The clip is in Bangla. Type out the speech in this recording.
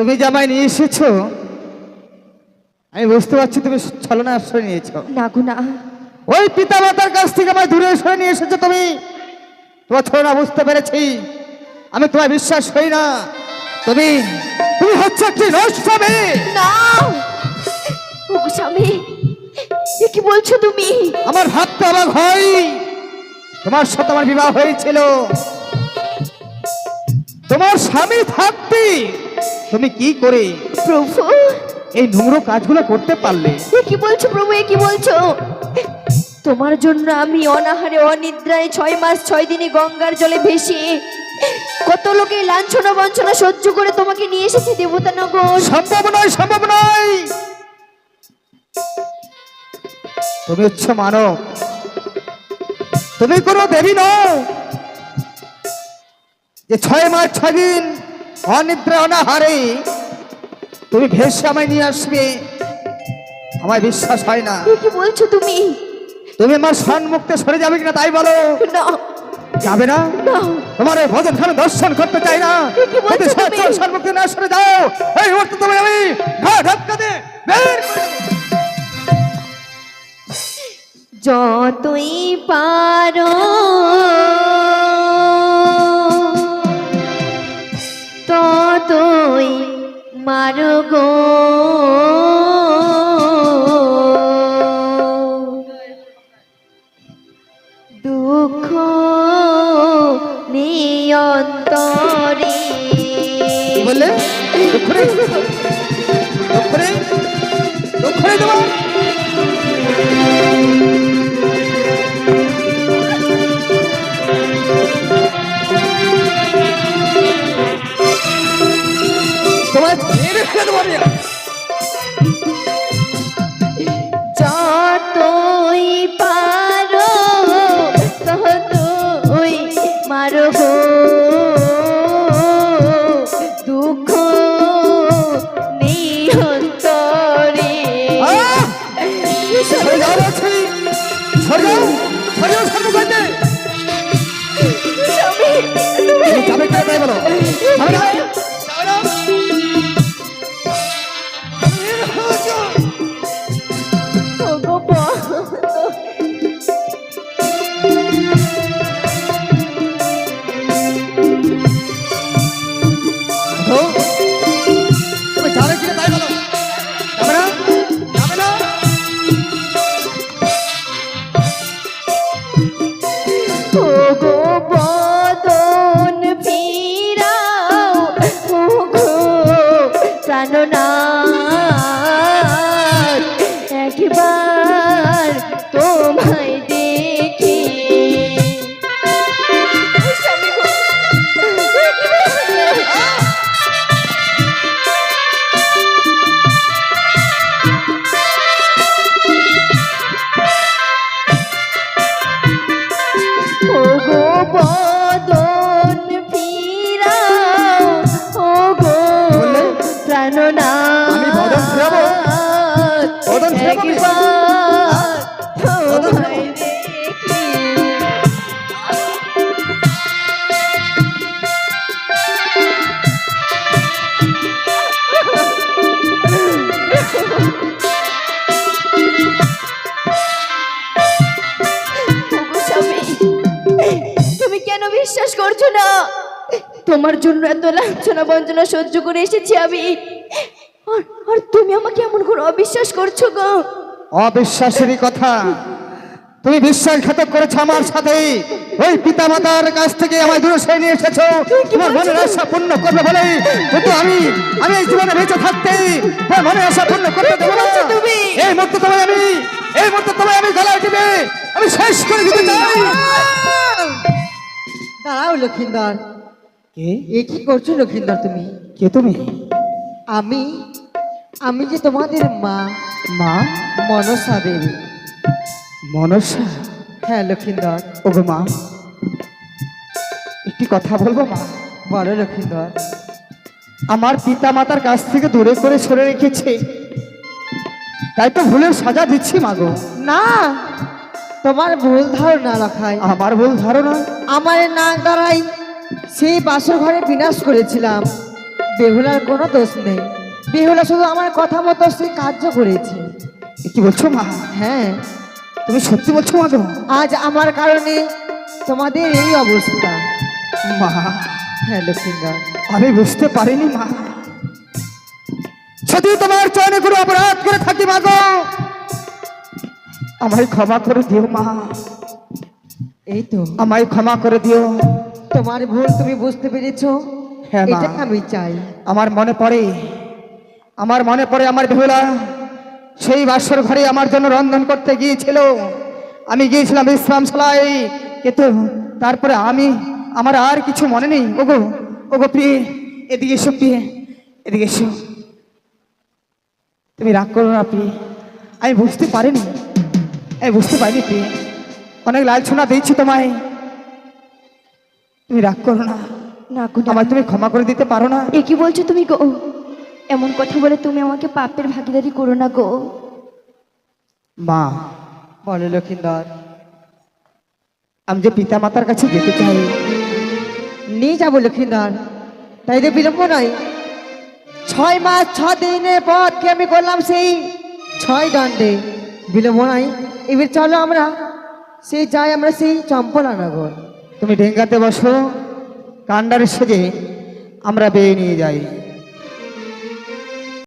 তুমি যে আমায় নিয়ে এসেছ আমি বুঝতে পারছি তুমি ছলনা আশ্রয় নিয়েছো। না গো না। ওই পিতা মাতার কাছ থেকে আমায় দূরে সরে নিয়ে এসেছ তুমি। তোমার ছলনা বুঝতে পেরেছি। আমি তোমায় বিশ্বাস করি না। তুমি তুমি হচ্ছে একটি নষ্ট না। স্বামী এ কি বলছো তুমি? আমার ভাবতে অবাক হয়। তোমার সাথে আমার বিবাহ হয়েছিল। তোমার স্বামী থাকতে তুমি কি করে প্রভু? এই নোংরো কাজগুলো করতে পারলে? এ কি বলছো প্রভু? এ কি বলছো? তোমার জন্য আমি অনাহারে অনিদ্রায় ছয় মাস ছয় দিনে গঙ্গার জলে ভেসে কত লোকে লাঞ্ছনা বঞ্চনা সহ্য করে তোমাকে নিয়ে এসেছি দেবতা নগর। সম্ভব নয় সম্ভব নয়। তুমি হচ্ছ মানব। তুমি কোনো দেবী নও। যে ছয় মাস ছয় দিন অনিদ্রা অনাহারে। তুমি ভেসে আমায় নিয়ে আসবে। আমায় বিশ্বাস হয় না। কি বলছো তুমি? তুমি আমার সম্মুখতে সরে যাবে কিনা তাই বলো। না। যাবে না? তোমার এই ভজন খানে দর্শন করতে চাই না। সম্মুখে না সরে যাও। এই মুহূর্তে তুমি আমি ঘা ধাক্কা দে বের যতই পারো দুঃখ নিয়ন্তরে। বলে দুঃখরে দুঃখরে দুঃখরে দেবো সরে যাও সরে যাও সম্মুখ হইতে। বিশ্বাস করছ না? তোমার জন্য এত লাঞ্ছনা বঞ্চনা সহ্য করে এসেছি আমি। আর তুমি আমাকে এমন করে অবিশ্বাস করছ গো? অবিশ্বাসেরই কথা। তুমি বিশ্বাসঘাতক করেছ আমার সাথে। ওই পিতা মাতার কাছ থেকে আমায় দূরে সরে নিয়ে এসেছ। তোমার মনের আশা পূর্ণ করবে বলে। কিন্তু আমি আমি এই জীবনে বেঁচে থাকতে তোমার মনের আশা পূর্ণ করতে দেবো না। তুমি? এই মুহূর্তে তোমায় আমি এই মুহূর্তে তোমায় আমি গলায় টিপে আমি শেষ করে দিতে চাই। দাঁড়াও লক্ষিন্দর। কে? এ কি করছ লক্ষিন্দর তুমি? কে তুমি? আমি আমি যে তোমাদের মা মা মনসা দেবী। মনসা? হ্যাঁ লক্ষিন্দর। ওগো মা। একটি কথা বলব মা? বলো লক্ষিন্দর। আমার পিতা মাতার কাছ থেকে দূরে করে সরে রেখেছে। তাই তো ভুলের সাজা দিচ্ছি মাগো না তোমার ভুল ধারণা রাখাই। আমার ভুল ধারণা? আমার নাক দ্বারাই সেই বাসর ঘরে বিনাশ করেছিলাম। বেহুলার কোনো দোষ নেই। বেহুলা শুধু আমার কথা মতো সে কার্য করেছে। কি বলছো মা? হ্যাঁ। তুমি সত্যি বলছো মা গো আজ আমার কারণে তোমাদের এই অবস্থা। মা। হ্যাঁ লক্ষ্মীন্দর। আমি বুঝতে পারিনি মা। যদি তোমার চয়নে কোনো অপরাধ করে থাকি মা গো। আমায় ক্ষমা করে দিও মা। এই তো। আমায় ক্ষমা করে দিও। তোমার ভুল তুমি বুঝতে পেরেছ। হ্যাঁ, আমি চাই। আমার মনে পড়ে আমার মনে পড়ে আমার বেহুলা। সেই বাসর ঘরে আমার জন্য রন্ধন করতে গিয়েছিল। আমি গিয়েছিলাম বিশ্রামশালায় কিন্তু তারপরে আমি আমার আর কিছু মনে নেই। ওগো ওগো প্রিয়ে এদিকে এসো প্রিয়ে এদিকে এসো। তুমি রাগ করো না প্রিয়ে। আমি বুঝতে পারিনি আমি বুঝতে পারিনি প্রিয়ে। অনেক লালছনা দিয়েছি তোমায়। তুমি রাগ করো না। গো তুমি ক্ষমা করে দিতে পারো না। এ কি বলছো তুমি গো? এমন কথা বলে তুমি আমাকে পাপের ভাগিদারি করো না গো। মা, বলো লক্ষ্মীন্দর আমি যে পিতা মাতার কাছে যেতে চাই, নিয়ে যাব লক্ষ্মীন্দর তাই তো বিলম্ব নয়। ছয় মাস, ছ দিনের পথকে আমি করলাম সেই ছয় দণ্ডে? বিলম্ব নয়। এবার চলো আমরা সেই যাই আমরা সেই চম্পলা নগর তুমি ঢেঙ্গাতে বসো কান্ডার সেজে আমরা বেয়ে নিয়ে যাই।